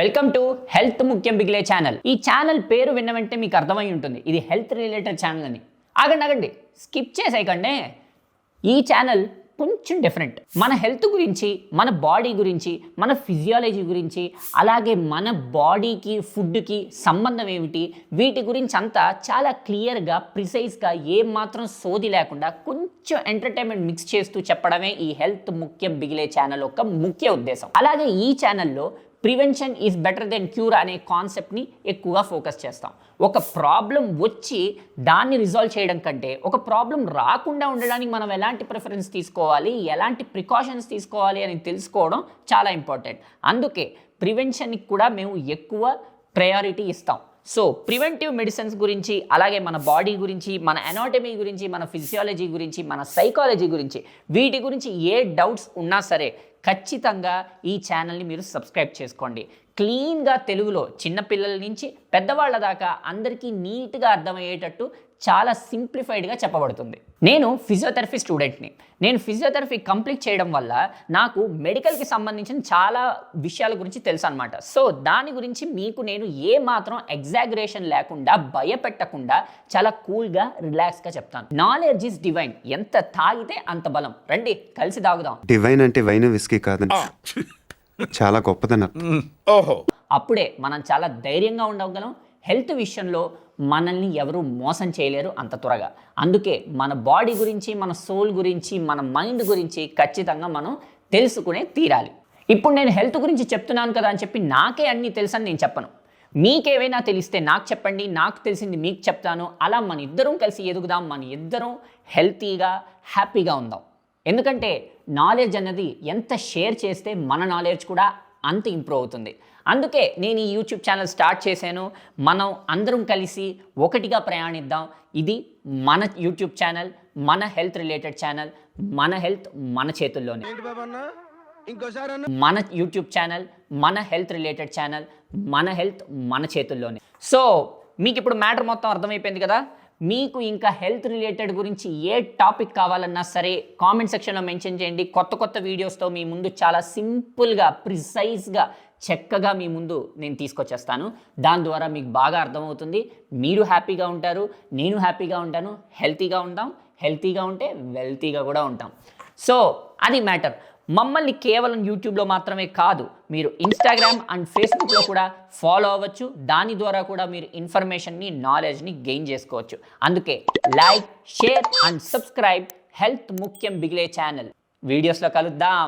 Welcome to health ముఖ్యం బిగిలే channel. ఈ ఛానల్ పేరు విన్న వెంటనే మీకు అర్థమై ఉంటుంది. ఇది హెల్త్ రిలేటెడ్ ఛానల్ అని. ఆగండి ఆగండి. స్కిప్ చేసేయకండి. ఈ ఛానల్ కొంచెం డిఫరెంట్ మన హెల్త్ గురించి మన బాడీ గురించి మన ఫిజియాలజీ గురించి అలాగే మన బాడీకి ఫుడ్కి సంబంధం ఏమిటి వీటి గురించి అంతా చాలా క్లియర్గా ప్రిసైజ్గా ఏమాత్రం సోది లేకుండా కొంచెం ఎంటర్టైన్మెంట్ మిక్స్ చేస్తూ చెప్పడమే ఈ హెల్త్ ముఖ్యం బిగిలే ఛానల్ యొక్క ముఖ్య ఉద్దేశం. అలాగే ఈ ఛానల్లో prevention is better then cure అనే కాన్సెప్ట్ని ఎక్కువగా ఫోకస్ చేస్తాం. ఒక ప్రాబ్లం వచ్చి దాన్ని రిజాల్వ్ చేయడం కంటే ఒక ప్రాబ్లం రాకుండా ఉండడానికి మనం ఎలాంటి ప్రిఫరెన్స్ తీసుకోవాలి ఎలాంటి ప్రికాషన్స్ తీసుకోవాలి అని తెలుసుకోవడం చాలా ఇంపార్టెంట్. అందుకే ప్రివెన్షన్కి కూడా మేము ఎక్కువ ప్రయారిటీ ఇస్తాం. సో ప్రివెంటివ్ మెడిసిన్స్ గురించి అలాగే మన బాడీ గురించి మన అనాటమీ గురించి మన ఫిజియాలజీ గురించి మన సైకాలజీ గురించి వీటి గురించి ఏ డౌట్స్ ఉన్నా సరే ఖచ్చితంగా ఈ ఛానల్ని మీరు సబ్స్క్రైబ్ చేసుకోండి. క్లీన్గా తెలుగులో చిన్నపిల్లల నుంచి పెద్దవాళ్ళ దాకా అందరికీ నీట్గా అర్థమయ్యేటట్టు చాలా సింప్లిఫైడ్గా చెప్పబడుతుంది. నేను ఫిజియోథెరపీ స్టూడెంట్ని. నేను ఫిజియోథెరపీ కంప్లీట్ చేయడం వల్ల నాకు మెడికల్కి సంబంధించిన చాలా విషయాల గురించి తెలుసు అనమాట సో దాని గురించి మీకు నేను ఏ మాత్రం ఎగ్జాగరేషన్ లేకుండా భయపెట్టకుండా చాలా కూల్గా రిలాక్స్గా చెప్తాను. Knowledge is divine. ఎంత తాగితే అంత బలం. రండి కలిసి తాగుదాం. డివైన్ అంటే వైన్ విస్కీ చాలా గొప్పదని. ఓహో. అప్పుడే మనం చాలా ధైర్యంగా ఉండగలం. హెల్త్ విషయంలో మనల్ని ఎవరు మోసం చేయలేరు అంత త్వరగా. అందుకే మన బాడీ గురించి మన సోల్ గురించి మన మైండ్ గురించి ఖచ్చితంగా మనం తెలుసుకునే తీరాలి. ఇప్పుడు నేను హెల్త్ గురించి చెప్తున్నాను కదా అని చెప్పి నాకే అన్నీ తెలుసని నేను చెప్పను. మీకేవైనా తెలిస్తే నాకు చెప్పండి నాకు తెలిసింది మీకు చెప్తాను. అలా మన ఇద్దరం కలిసి ఎదుగుదాం మన ఇద్దరం హెల్తీగా హ్యాపీగా ఉందాం. ఎందుకంటే నాలెడ్జ్ అన్నది ఎంత షేర్ చేస్తే మన నాలెడ్జ్ కూడా అంత ఇంప్రూవ్ అవుతుంది. అందుకే నేను ఈ యూట్యూబ్ ఛానల్ స్టార్ట్ చేశాను. మనం అందరం కలిసి ఒకటిగా ప్రయాణిద్దాం. ఇది మన యూట్యూబ్ ఛానల్ మన హెల్త్ రిలేటెడ్ ఛానల్ మన హెల్త్ మన చేతుల్లోనే. మన యూట్యూబ్ ఛానల్ మన హెల్త్ రిలేటెడ్ ఛానల్ మన హెల్త్ మన చేతుల్లోనే. సో మీకు ఇప్పుడు మ్యాటర్ మొత్తం అర్థమైపోయింది కదా? మీకు ఇంకా హెల్త్ రిలేటెడ్ గురించి ఏ టాపిక్ కావాలన్నా సరే కామెంట్ సెక్షన్లో మెన్షన్ చేయండి. కొత్త కొత్త వీడియోస్తో మీ ముందు చాలా సింపుల్గా ప్రిసైజ్గా చక్కగా మీ ముందు నేను తీసుకొచ్చేస్తాను. దాని ద్వారా మీకు బాగా అర్థమవుతుంది. మీరు హ్యాపీగా ఉంటారు నేను హ్యాపీగా ఉంటాను హెల్తీగా ఉంటాం హెల్తీగా ఉంటే వెల్తీగా కూడా ఉంటాం. సో అది మ్యాటర్. మమ్మల్ని కేవలం యూట్యూబ్లో మాత్రమే కాదు మీరు ఇన్స్టాగ్రామ్ అండ్ ఫేస్బుక్లో కూడా ఫాలో అవ్వచ్చు. దాని ద్వారా కూడా మీరు ఇన్ఫర్మేషన్ని నాలెడ్జ్ని గెయిన్ చేసుకోవచ్చు. అందుకే like share and subscribe health ముఖ్యం బిగిలే ఛానల్. వీడియోస్లో కలుద్దాం.